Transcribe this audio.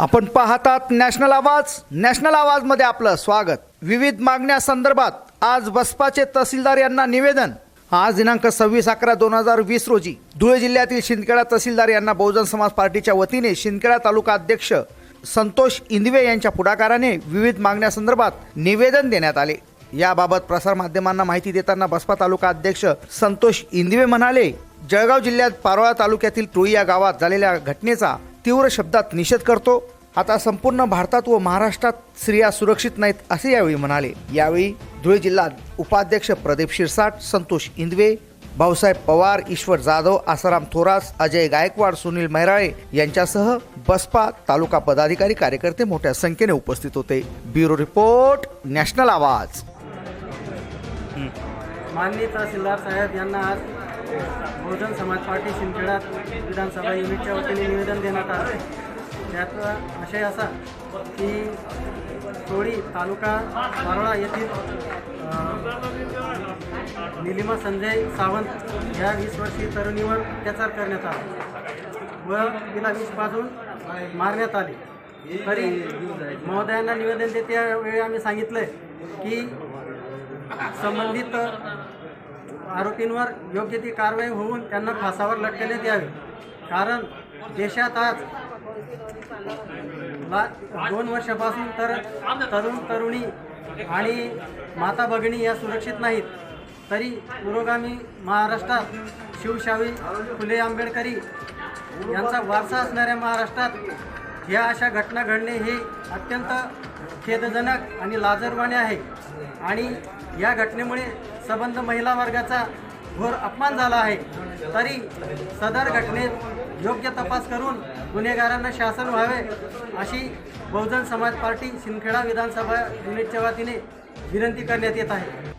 आपण पाहतात नॅशनल आवाज. नॅशनल आवाजमध्ये आपलं स्वागत. विविध मागण्या संदर्भात आज बसपाचे तहसीलदार यांना निवेदन. आज दिनांक सव्वीस अकरा दोन हजार वीस रोजी धुळे जिल्ह्यातील शिंदखेडा तहसीलदार यांना बहुजन समाज पार्टीच्या वतीने शिंदखेडा तालुका अध्यक्ष संतोष इंदवे यांच्या पुढाकाराने विविध मागण्यासंदर्भात निवेदन देण्यात आले. याबाबत प्रसारमाध्यमांना माहिती देताना बसपा तालुका अध्यक्ष संतोष इंदवे म्हणाले जळगाव जिल्ह्यात पारोळा तालुक्यातील टोळी या गावात झालेल्या घटनेचा तीव्र शब्दात निषेध करतो. आता संपूर्ण भारतात व महाराष्ट्रात स्त्रिया सुरक्षित नाहीत असे यावेळी म्हणाले. यावेळी धुळे जिल्हा उपाध्यक्ष प्रदीप शिरसाट संतोष इंदवे भाऊसाहेब पवार ईश्वर जाधव आसाराम थोरास अजय गायकवाड सुनील मैराळे यांच्यासह बसपा तालुका पदाधिकारी कार्यकर्ते मोठ्या संख्येने उपस्थित होते. ब्युरो रिपोर्ट नॅशनल आवाज. माननीय तहसीलदार साहेब यांना आज बहुजन समाज पार्टी शिंदखेडा विधानसभा युनिटच्या वतीने निवेदन देण्यात आले. त्याचा आशय असा की टोळी तालुका पारोळा येथील निलिमा संजय सावंत ह्या वीस वर्षीय तरुणीवर अत्याचार करण्यात आला व तिला वीस पाजून मारण्यात आले. तरी महोदयांना निवेदन देते त्यावेळी आम्ही सांगितलं की संबंधित आरोपींवर योग्य ती कारवाई होऊन त्यांना फासावर लटकले द्यावे. कारण देशात आज ला दोन वर्षापासून तर तरुण तरुणी आणि माता भगिनी या सुरक्षित नाहीत. तरी पुरोगामी महाराष्ट्रात शिवशाही फुले आंबेडकरी यांचा वारसा असणाऱ्या महाराष्ट्रात ह्या अशा घटना घडणे हे अत्यंत खेदजनक आणि लाजरवाणे आहे. आणि या घटनेमुळे संबंध महिला वर्गाचा घोर अपमान झाला आहे. तरी सदर घटनेत योग्य तपास करून गुन्हेगारांना शासन व्हावे अशी बहुजन समाज पार्टी सिंदखेडा विधानसभा युनिटच्या वतीने विनंती करण्यात येत आहे.